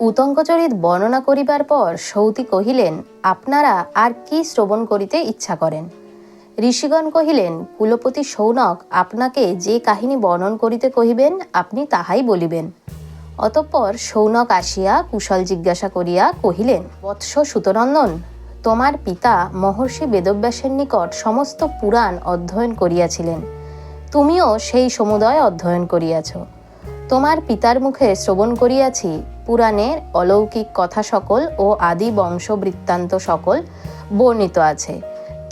উতঙ্কচরিত বর্ণনা করিবার পর সৌতি কহিলেন, আপনারা আর কি শ্রবণ করিতে ইচ্ছা করেন? ঋষিগণ কহিলেন, কুলপতি সৌনক আপনাকে যে কাহিনী বর্ণন করিতে কহিবেন, আপনি তাহাই বলিবেন। অতঃপর সৌনক আসিয়া কুশল জিজ্ঞাসা করিয়া কহিলেন, বৎস সুতনন্দন, তোমার পিতা মহর্ষি বেদব্যাসের নিকট সমস্ত পুরাণ অধ্যয়ন করিয়াছিলেন। তুমিও সেই সমুদয় অধ্যয়ন করিয়াছ। তোমার পিতার মুখে শ্রবণ করিয়াছি, পুরাণের অলৌকিক কথা সকল ও আদি বংশ বৃত্তান্ত সকল বর্ণিত আছে।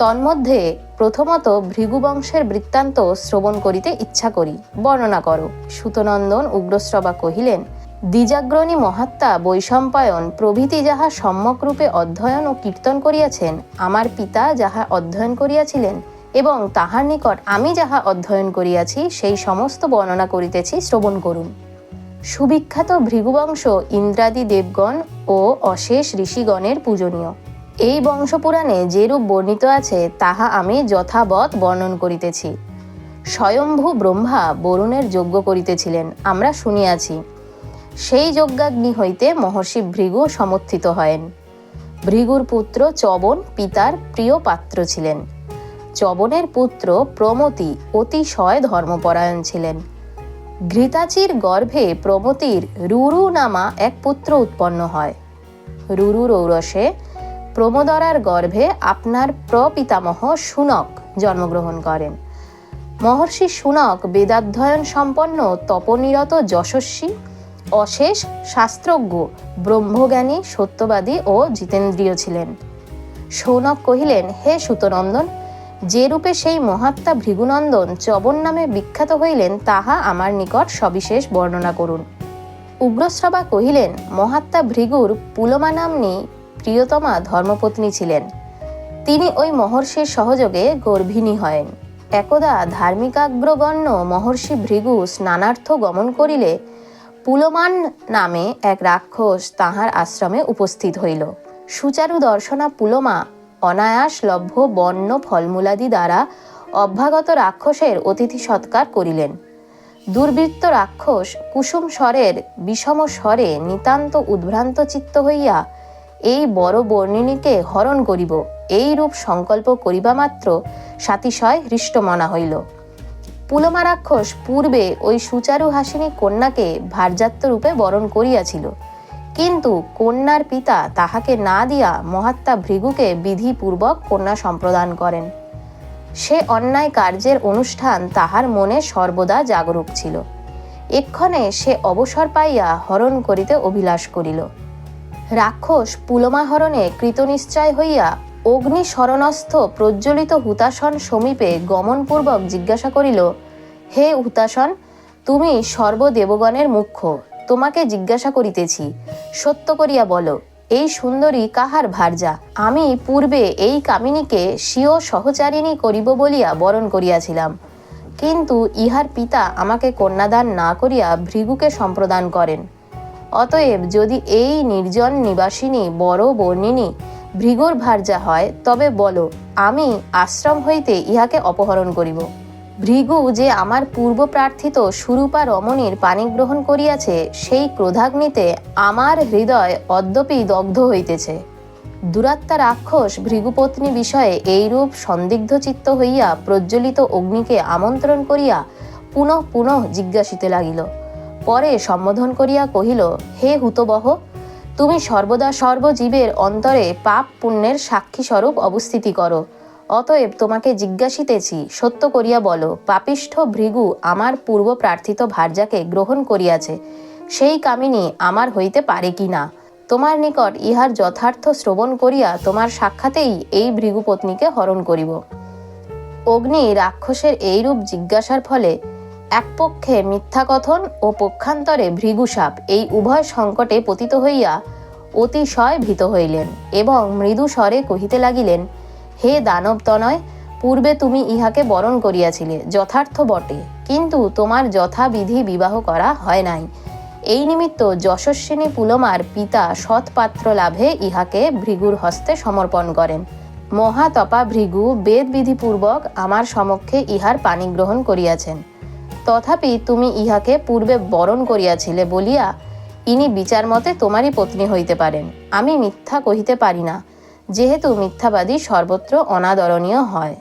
তন্মধ্যে প্রথমত ভৃগুবংশের বৃত্তান্ত শ্রবণ করিতে ইচ্ছা করি, বর্ণনা করো। সুতনন্দন উগ্রশ্রবা কহিলেন, দ্বিজাগ্রণী মহাত্মা বৈশম্পায়ন প্রভৃতি যাহা সম্যকরূপে অধ্যয়ন ও কীর্তন করিয়াছেন, আমার পিতা যাহা অধ্যয়ন করিয়াছিলেন এবং তাহার নিকট আমি যাহা অধ্যয়ন করিয়াছি, সেই সমস্ত বর্ণনা করিতেছি শ্রবণ করুন। সুবিখ্যাত ভৃগুবংশ ইন্দ্রাদি দেবগণ ও অশেষ ঋষিগণের পূজনীয়। এই বংশপুরাণে যেরূপ বর্ণিত আছে, তাহা আমি যথাবৎ বর্ণন করিতেছি। স্বয়ম্ভু ব্রহ্মা বরুণের যজ্ঞ করিতেছিলেন, আমরা শুনিয়াছি। সেই যজ্ঞাগ্নি হইতে মহর্ষি ভৃগু সমর্থিত হয়েন। ভৃগুর পুত্র চবন, পিতার প্রিয় পাত্র ছিলেন। চবনের পুত্র প্রমতি অতিশয় ধর্মপরায়ণ ছিলেন। ঘৃতাচির গর্ভে প্রমতির রুরু নামা এক পুত্র উৎপন্ন হয়। রুরু রৌরসে প্রমোদরার গর্ভে আপনার প্রপিতামহ সুনক জন্মগ্রহণ করেন। মহর্ষি সুনক বেদাধ্যয়ন সম্পন্ন তপনিরত যশস্বী, অশেষ শাস্ত্রজ্ঞ, ব্রহ্মজ্ঞানী, সত্যবাদী ও জিতেন্দ্রীয় ছিলেন। সৌনক কহিলেন, হে সুতনন্দন যে রূপে সেই মহাত্মা ভৃগুনন্দন চবন নামে বিখ্যাত হইলেন, তাহা আমার নিকট সবিশেষ বর্ণনা করুন। উগ্রশ্রবা কহিলেন, মহাত্মা ভৃগুর পুলমা নাম্নী প্রিয়তমা ধর্মপত্নী ছিলেন। তিনি ওই মহর্ষির সহযোগে গর্ভিণী হয়েন। একদা ধার্মিকাগ্রগণ্য মহর্ষি ভৃগু স্নানার্থ গমন করিলে পুলমান নামে এক রাক্ষস তাহার আশ্রমে উপস্থিত হইল। সুচারু দর্শনা পুলমা অনায়াস লভ্য বন্য ফলমূলাদি দ্বারা অভ্যাগত রাক্ষসের অতিথি সৎকার করিলেন। দুর্বৃত্ত রাক্ষস কুসুম স্বরের বিষম স্বরে নিতান্ত উদ্ভ্রান্ত চিত্ত হইয়া এই বড় বর্ণিনীকে হরণ করিব। এই রূপ সংকল্প করিবা মাত্র সাতিশয় হৃষ্টমনা হইল। পুলমা রাক্ষস পূর্বে ওই সুচারু হাসিনী কন্যাকে ভার্যাত্ম রূপে বরণ করিয়াছিল। কিন্তু কন্যার পিতা তাহাকে না দিয়া মহাত্মা ভৃগুকে বিধিপূর্বক কন্যা সম্প্রদান করেন। সে অন্যায় কার্যের অনুষ্ঠান তাহার মনে সর্বদা জাগরুক ছিল। এক্ষণে সে অবসর পাইয়া হরণ করিতে অভিলাষ করিল। রাক্ষস পুলমাহরণে কৃতনিশ্চয় হইয়া অগ্নি শরণস্থ প্রজ্বলিত হুতাসন সমীপে গমনপূর্বক জিজ্ঞাসা করিল, হে হুতাসন তুমি সর্বদেবগণের মুখ্য। তোমাকে জিজ্ঞাসা করিতেছি, সত্য করিয়া বলো, এই সুন্দরী কাহার ভার্যা? আমি পূর্বে এই কামিনীকে স্বীয় সহচারিণী করিব বলিয়া বরণ করিয়াছিলাম। কিন্তু ইহার পিতা আমাকে কন্যাদান না করিয়া ভৃগুকে সম্প্রদান করেন। অতএব যদি এই নির্জন নিবাসিনী বড় বর্ণিনী ভৃগুর ভার্যা হয়, তবে বলো, আমি আশ্রম হইতে ইহাকে অপহরণ করিব। ভৃগু যে আমার পূর্ব প্রার্থিত সুরূপা রমণীর পানি গ্রহণ করিয়াছে, সেই ক্রোধাগ্নিতে আমার হৃদয় অদ্যপি দগ্ধ হইতেছে। দুরাত্মা রাক্ষস ভৃগুপত্নী বিষয়ে এইরূপ সন্দিগ্ধ চিত্ত হইয়া প্রজ্বলিত অগ্নিকে আমন্ত্রণ করিয়া পুনঃ পুনঃ জিজ্ঞাসিতে লাগিল। পরে সম্বোধন করিয়া কহিল, হে হুতবহ, তুমি সর্বদা সর্বজীবের অন্তরে পাপ পুণ্যের সাক্ষী স্বরূপ অবস্থিতি করো। অতএব তোমাকে জিজ্ঞাসিতেছি, সত্য করিয়া বলো, পাপিষ্ঠ ভৃগু আমার পূর্ব প্রার্থিত ভার্যাকে গ্রহণ করিয়াছে, সেই কামিনী আমার হইতে পারে কি না তোমার নিকট ইহার যথার্থ শ্রবণ করিয়া তোমার সাক্ষাতেই এই ভৃগুপত্নীকে হরণ করিব। অগ্নি রাক্ষসের এইরূপ জিজ্ঞাসার ফলে এক পক্ষে মিথ্যা কথন ও পক্ষান্তরে ভৃগুসাপ এই উভয় সংকটে পতিত হইয়া অতিশয় ভীত হইলেন এবং মৃদু স্বরে কহিতে লাগিলেন হে দানব তনয়, পূর্বে তুমি ইহাকে বরণ করিয়াছিলে, যথার্থ বটে। কিন্তু তোমার যথাবিধি বিবাহ করা হয় নাই। এই নিমিত্ত যশস্বিনী পুলমার পিতা সৎপাত্র লাভে ইহাকে ভৃগুর হস্তে সমর্পণ করেন। মহাতপা ভৃগু বেদ বিধিপূর্বক আমার সমক্ষে ইহার পানি গ্রহণ করিয়াছেন। তথাপি তুমি ইহাকে পূর্বে বরণ করিয়াছিলে বলিয়া, ইনি বিচার মতে তোমারই পত্নী হইতে পারেন। আমি মিথ্যা কহিতে পারি না। যেহেতু মিথ্যাবাদী সর্বত্র অনাদরণীয় হয়।